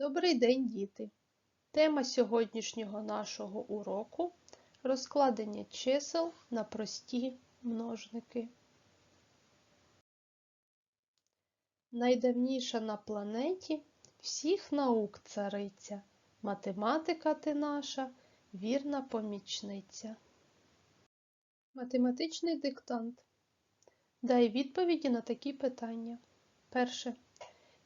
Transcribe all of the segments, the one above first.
Добрий день, діти! Тема сьогоднішнього нашого уроку розкладення чисел на прості множники. Найдавніша на планеті всіх наук цариця, математика ти наша, вірна помічниця. Математичний диктант. Дай відповіді на такі питання. Перше.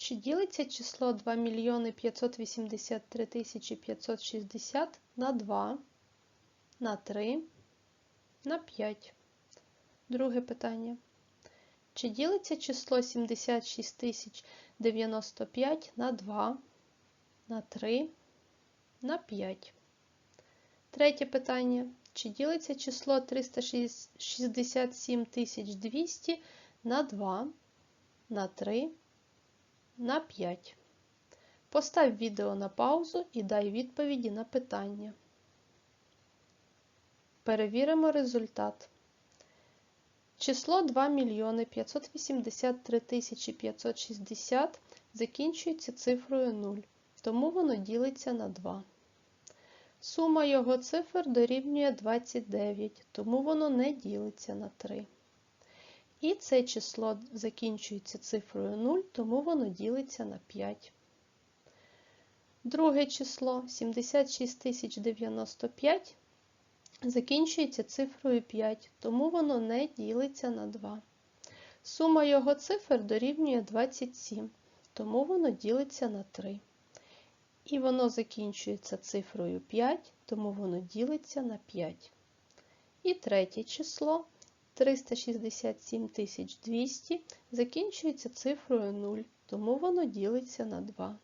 Чи ділиться число 2 мільйони 583 тисячі 560 на 2, на 3, на 5? Друге питання. Чи ділиться число 76 тисяч 95 на 2, на 3, на 5? Третє питання. Чи ділиться число 367 тисяч 200 на 2, на 3, на 5. Постав відео на паузу і дай відповіді на питання. Перевіримо результат. Число 2 мільйони 583 тисячі 560 закінчується цифрою 0, тому воно ділиться на 2. Сума його цифр дорівнює 29, тому воно не ділиться на 3. І це число закінчується цифрою 0, тому воно ділиться на 5. Друге число 76095 закінчується цифрою 5, тому воно не ділиться на 2. Сума його цифр дорівнює 27, тому воно ділиться на 3. І воно закінчується цифрою 5, тому воно ділиться на 5. І третє число 367 200 закінчується цифрою 0, тому воно ділиться на 2.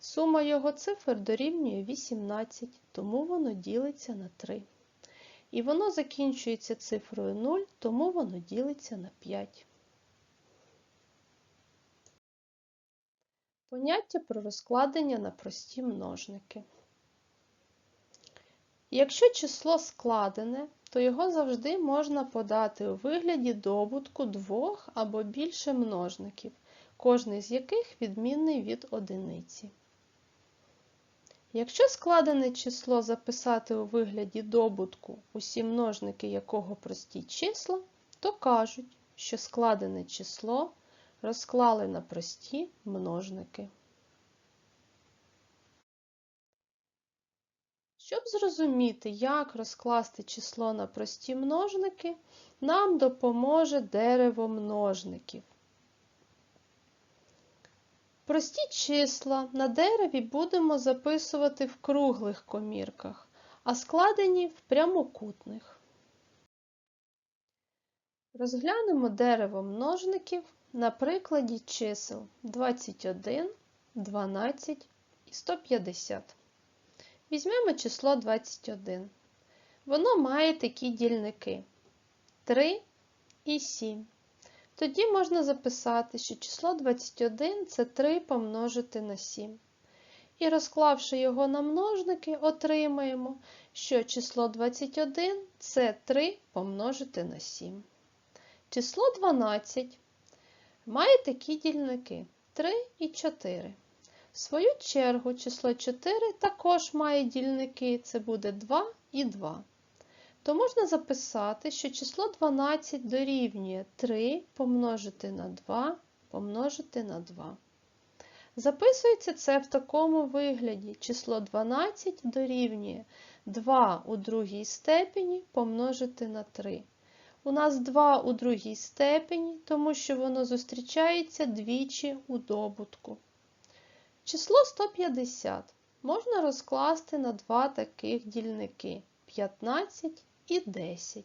Сума його цифр дорівнює 18, тому воно ділиться на 3. І воно закінчується цифрою 0, тому воно ділиться на 5. Поняття про розкладення на прості множники. Якщо число складене, то його завжди можна подати у вигляді добутку двох або більше множників, кожний з яких відмінний від одиниці. Якщо складене число записати у вигляді добутку, усі множники якого прості числа, то кажуть, що складене число розклали на прості множники. Щоб зрозуміти, як розкласти число на прості множники, нам допоможе дерево множників. Прості числа на дереві будемо записувати в круглих комірках, а складені в прямокутних. Розглянемо дерево множників на прикладі чисел 21, 12 і 150. Візьмемо число 21. Воно має такі дільники 3 і 7. Тоді можна записати, що число 21 це 3 помножити на 7. І розклавши його на множники, отримаємо, що число 21 це 3 помножити на 7. Число 12 має такі дільники 3 і 4. В свою чергу, число 4 також має дільники, це буде 2 і 2. То можна записати, що число 12 дорівнює 3 помножити на 2 помножити на 2. Записується це в такому вигляді. Число 12 дорівнює 2 у другій степені помножити на 3. У нас 2 у другій степені, тому що воно зустрічається двічі у добутку. Число 150 можна розкласти на два таких дільники 15 і 10.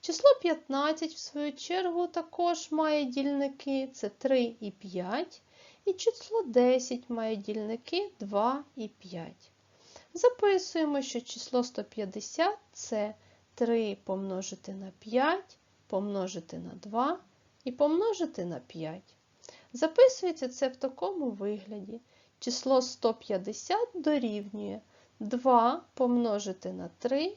Число 15, в свою чергу, також має дільники це 3 і 5, і число 10 має дільники 2 і 5. Записуємо, що число 150 це 3 помножити на 5, помножити на 2 і помножити на 5. Записується це в такому вигляді. Число 150 дорівнює 2 помножити на 3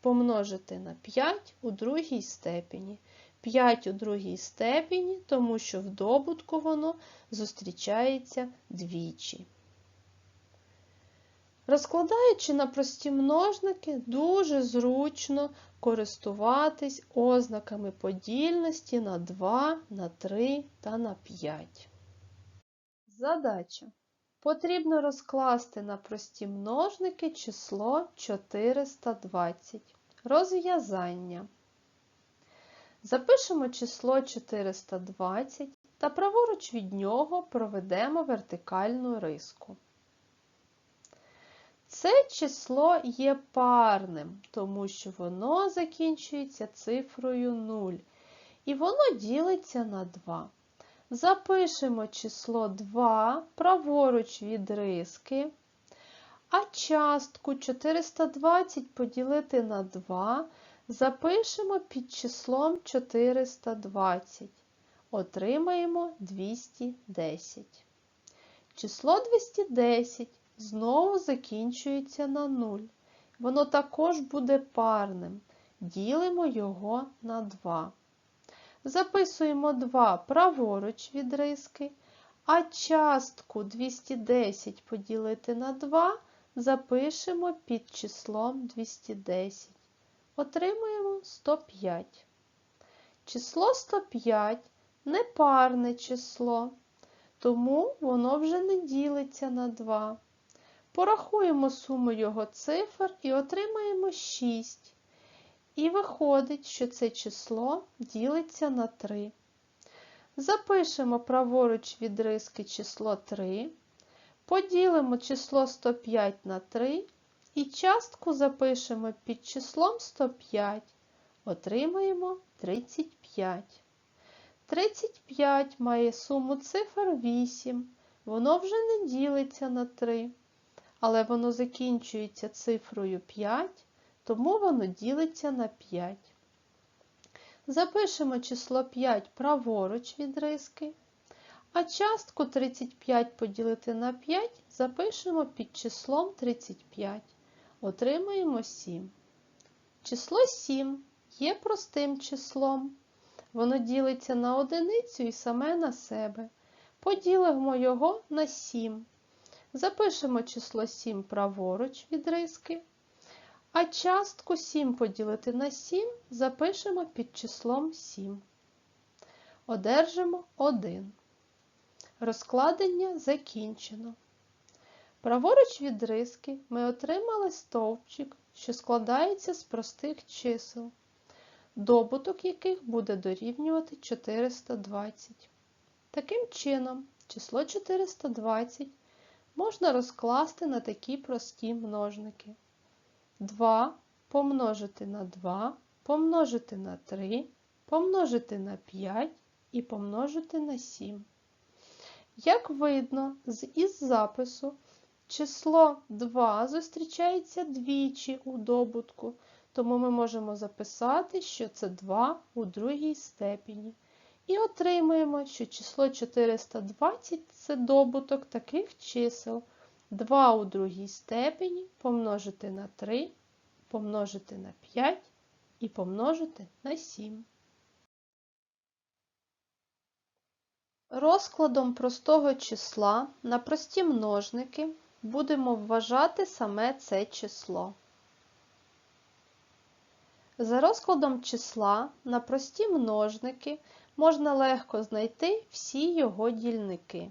помножити на 5 у другій степені. 5 у другій степені, тому що в добутку воно зустрічається двічі. Розкладаючи на прості множники, дуже зручно користуватись ознаками подільності на 2, на 3 та на 5. Задача. Потрібно розкласти на прості множники число 420. Розв'язання. Запишемо число 420 та праворуч від нього проведемо вертикальну риску. Це число є парним, тому що воно закінчується цифрою 0. І воно ділиться на 2. Запишемо число 2 праворуч від риски, а частку 420 поділити на 2 запишемо під числом 420. Отримаємо 210. Число 210 знову закінчується на 0. Воно також буде парним. Ділимо його на 2. Записуємо 2 праворуч від риски, а частку 210 поділити на 2 запишемо під числом 210. Отримуємо 105. Число 105 непарне число, тому воно вже не ділиться на 2. Порахуємо суму його цифр і отримаємо 6. І виходить, що це число ділиться на 3. Запишемо праворуч від риски число 3, поділимо число 105 на 3 і частку запишемо під числом 105. Отримаємо 35. 35 має суму цифр 8. Воно вже не ділиться на 3, але воно закінчується цифрою 5 тому воно ділиться на 5. Запишемо число 5 праворуч від риски, а частку 35 поділити на 5 запишемо під числом 35. Отримаємо 7. Число 7 є простим числом. Воно ділиться на одиницю і саме на себе. Поділимо його на 7. Запишемо число 7 праворуч від риски. А частку 7 поділити на 7 запишемо під числом 7. Одержимо 1. Розкладення закінчено. Праворуч від риски ми отримали стовпчик, що складається з простих чисел, добуток яких буде дорівнювати 420. Таким чином, число 420 можна розкласти на такі прості множники. 2 помножити на 2, помножити на 3, помножити на 5 і помножити на 7. Як видно, із запису число 2 зустрічається двічі у добутку, тому ми можемо записати, що це 2 у другій степені. І отримаємо, що число 420 це добуток таких чисел. 2 у другій степені помножити на 3, помножити на 5 і помножити на 7. Розкладом простого числа на прості множники будемо вважати саме це число. За розкладом числа на прості множники можна легко знайти всі його дільники.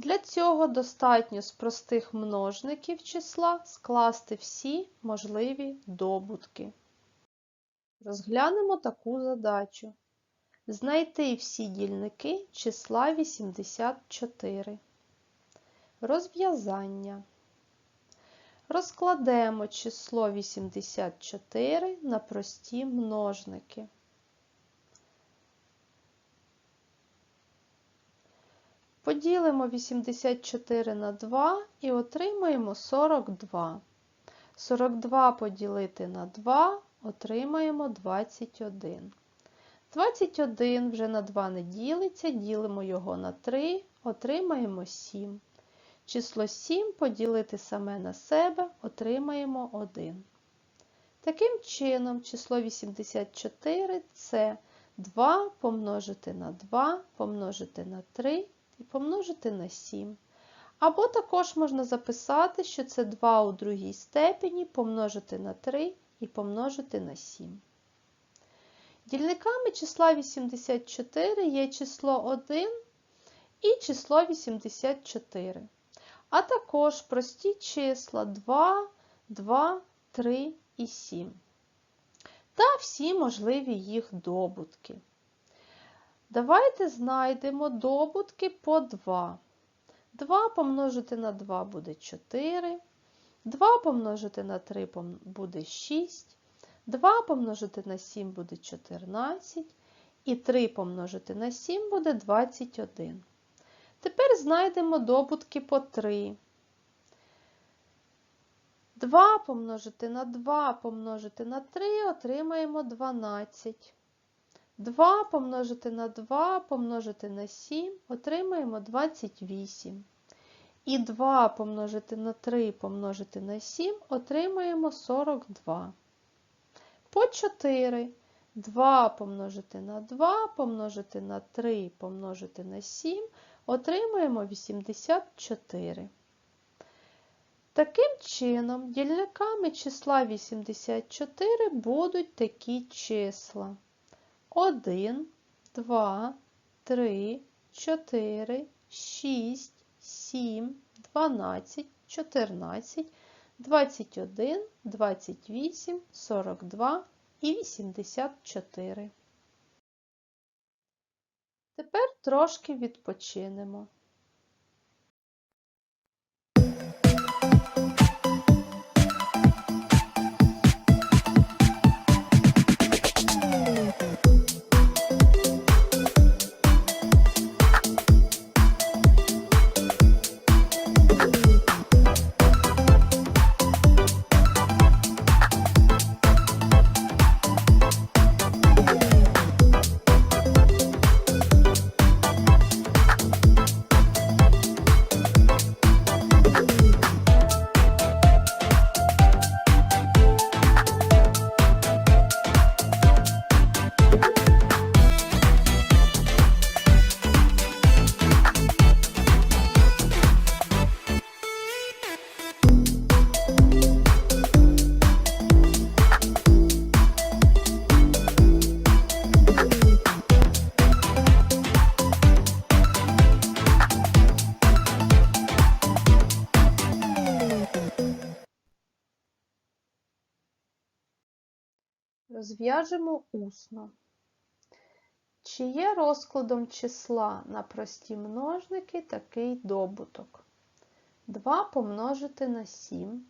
Для цього достатньо з простих множників числа скласти всі можливі добутки. Розглянемо таку задачу. Знайти всі дільники числа 84. Розв'язання. Розкладемо число 84 на прості множники. Поділимо 84 на 2 і отримаємо 42. 42 поділити на 2 отримаємо 21. 21 вже на 2 не ділиться, ділимо його на 3, отримаємо 7. Число 7 поділити саме на себе отримаємо 1. Таким чином, число 84 це 2 помножити на 2 помножити на 3 і помножити на 7. Або також можна записати, що це 2 у другій степені помножити на 3 і помножити на 7. Дільниками числа 84 є число 1 і число 84, а також прості числа 2, 2, 3 і 7. Та всі можливі їх добутки. Давайте знайдемо добутки по 2. 2 помножити на 2 буде 4. 2 помножити на 3 буде 6. 2 помножити на 7 буде 14. І 3 помножити на 7 буде 21. Тепер знайдемо добутки по 3. 2 помножити на 2 помножити на 3 отримаємо 12. 2 помножити на 2 помножити на 7 отримаємо 28. І 2 помножити на 3 помножити на 7 отримаємо 42. По 4. 2 помножити на 2 помножити на 3 помножити на 7 отримаємо 84. Таким чином, дільниками числа 84 будуть такі числа. 1, 2, 3, 4, 6, 7, 12, 14, 21, 28, 42 і 84. Тепер трошки відпочинемо. Розв'яжемо усно. Чи є розкладом числа на прості множники такий добуток? 2 помножити на 7,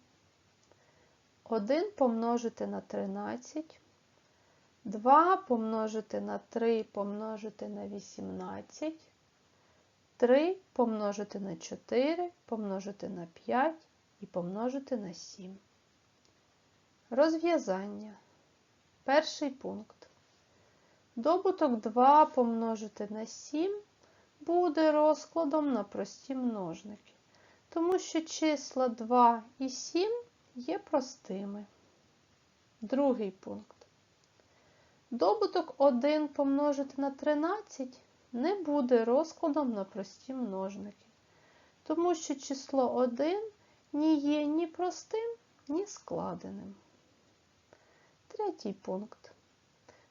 1 помножити на 13, 2 помножити на 3 помножити на 18, 3 помножити на 4 помножити на 5 і помножити на 7. Розв'язання. Перший пункт. Добуток 2 помножити на 7 буде розкладом на прості множники, тому що числа 2 і 7 є простими. Другий пункт. Добуток 1 помножити на 13 не буде розкладом на прості множники, тому що число 1 не є ні простим, ні складеним. Третій пункт.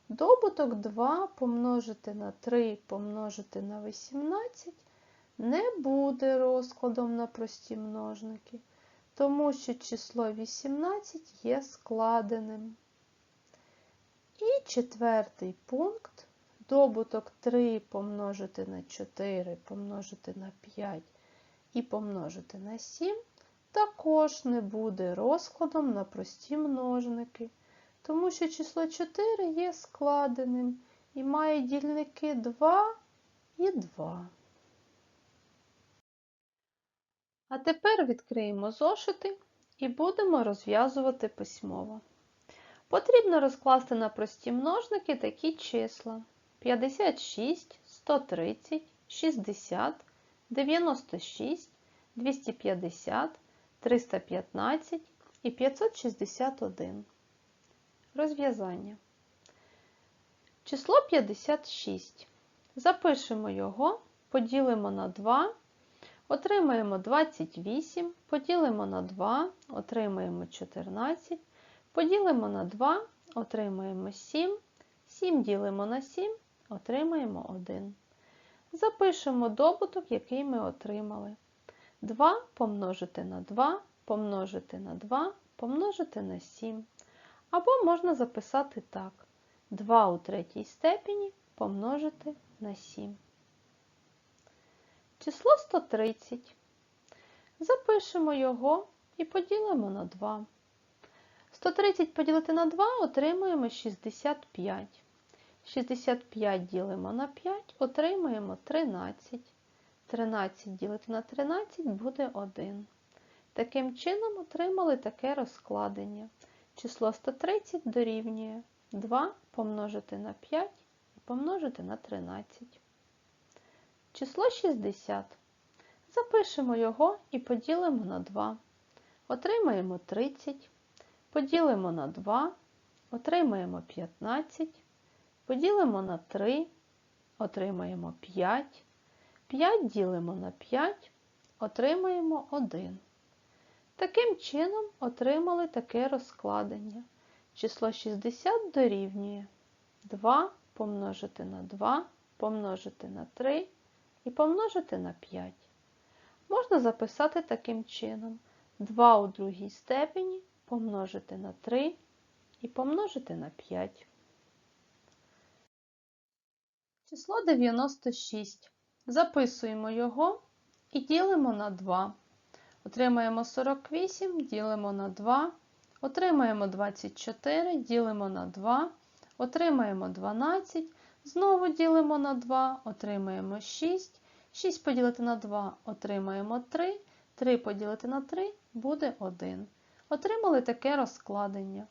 Добуток 2 помножити на 3 помножити на 18 не буде розкладом на прості множники, тому що число 18 є складеним. І четвертий пункт. Добуток 3 помножити на 4 помножити на 5 і помножити на 7 також не буде розкладом на прості множники тому що число 4 є складеним і має дільники 2 і 2. А тепер відкриємо зошити і будемо розв'язувати письмово. Потрібно розкласти на прості множники такі числа: 56, 130, 60, 96, 250, 315 і 561. Розв'язання. Число 56. Запишемо його, поділимо на 2, Отримаємо 28, поділимо на 2, отримаємо 14, поділимо на 2, отримаємо 7, 7 ділимо на 7, отримаємо 1. Запишемо добуток, який ми отримали. 2 помножити на 2, помножити на 2, помножити на 7. Або можна записати так. 2 у третій степені помножити на 7. Число 130. Запишемо його і поділимо на 2. 130 поділити на 2 отримуємо 65. 65 ділимо на 5, отримуємо 13. 13 ділити на 13 буде 1. Таким чином отримали таке розкладення. Число 130 дорівнює 2 помножити на 5 і помножити на 13. Число 60. Запишемо його і поділимо на 2. Отримаємо 30. Поділимо на 2, отримаємо 15. Поділимо на 3, отримаємо 5. 5 ділимо на 5, отримаємо 1. Таким чином отримали таке розкладення. Число 60 дорівнює 2 помножити на 2, помножити на 3 і помножити на 5. Можна записати таким чином 2 у другій степені помножити на 3 і помножити на 5. Число 96. Записуємо його і ділимо на 2. Отримаємо 48, ділимо на 2. Отримаємо 24, ділимо на 2. Отримаємо 12. Знову ділимо на 2, отримаємо 6. 6 поділити на 2 отримаємо 3. 3 поділити на 3 буде 1. Отримали таке розкладення.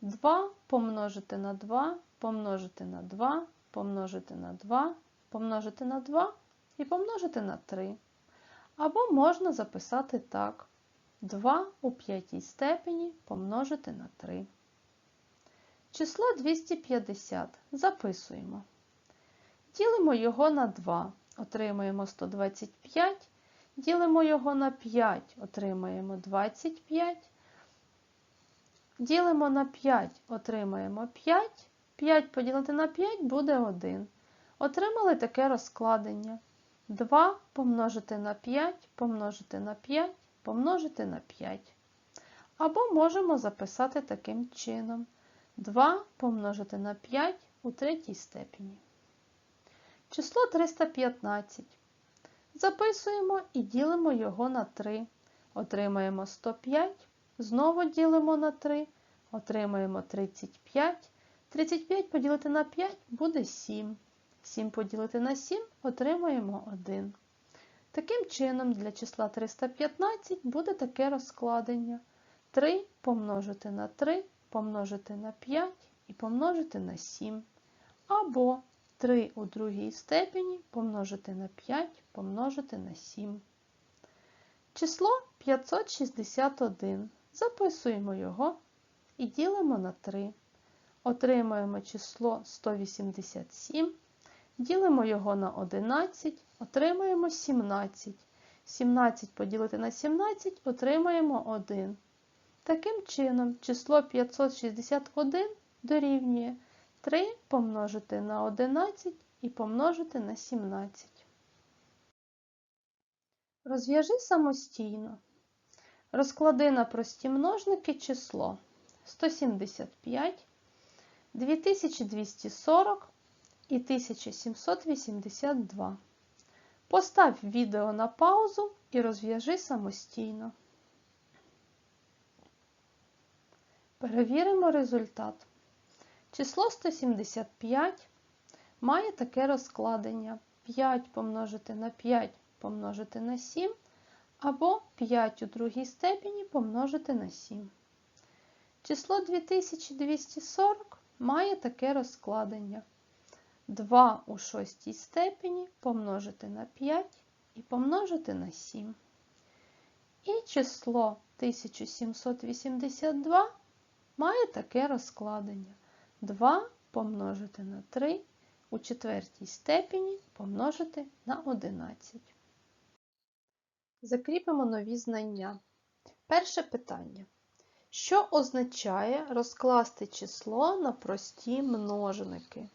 2 помножити на 2, помножити на 2, помножити на 2, помножити на 2 і помножити на 3. Або можна записати так. 2 у п'ятій степені помножити на 3. Число 250 записуємо. Ділимо його на 2, отримаємо 125. Ділимо його на 5, отримаємо 25. Ділимо на 5, отримаємо 5. 5 поділити на 5 буде 1. Отримали таке розкладення. 2 помножити на 5, помножити на 5, помножити на 5. Або можемо записати таким чином. 2 помножити на 5 у третій степені. Число 315. Записуємо і ділимо його на 3. Отримаємо 105. Знову ділимо на 3. Отримаємо 35. 35 поділити на 5 буде 7. 7 поділити на 7 отримаємо 1. Таким чином, для числа 315 буде таке розкладення. 3 помножити на 3, помножити на 5 і помножити на 7. Або 3 у другій степені помножити на 5, помножити на 7. Число 561. Записуємо його і ділимо на 3. Отримаємо число 187. Ділимо його на 11, отримаємо 17. 17 поділити на 17 отримаємо 1. Таким чином, число 561 дорівнює 3 помножити на 11 і помножити на 17. Розв'яжи самостійно. Розклади на прості множники число 175, 2240 і 1782. Постав відео на паузу і розв'яжи самостійно. Перевіримо результат. Число 175 має таке розкладення 5 помножити на 5 помножити на 7 або 5 у другій степені помножити на 7. Число 2240 має таке розкладення 2 у шостій степені помножити на 5 і помножити на 7. І число 1782 має таке розкладення 2 помножити на 3 у четвертій степені помножити на 11. Закріпимо нові знання. Перше питання. Що означає розкласти число на прості множники?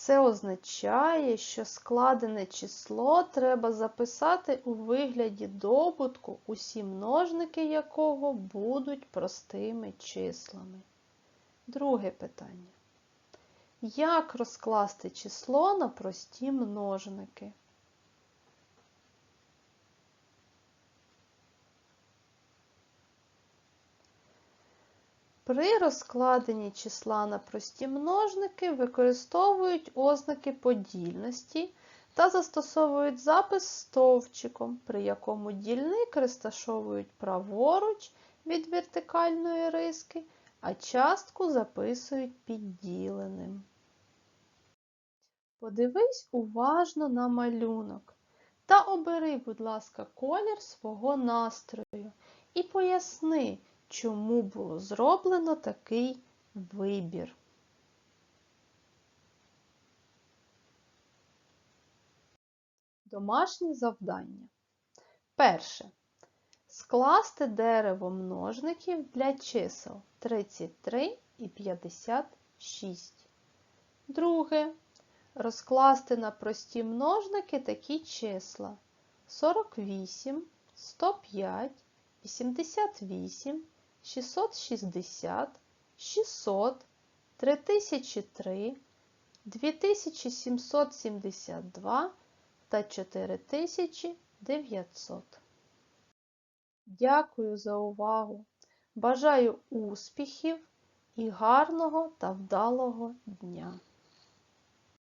Це означає, що складене число треба записати у вигляді добутку, усі множники якого будуть простими числами. Друге питання. Як розкласти число на прості множники? При розкладенні числа на прості множники використовують ознаки подільності та застосовують запис стовпчиком, при якому дільник розташовують праворуч від вертикальної риски, а частку записують підділеним. Подивись уважно на малюнок та обери, будь ласка, колір свого настрою і поясни, чому було зроблено такий вибір. Домашні завдання. Перше. Скласти дерево множників для чисел 33 і 56. Друге. Розкласти на прості множники такі числа 48, 105, 88, 660, 600, 3003, 2772 та 4900. Дякую за увагу! Бажаю успіхів і гарного та вдалого дня!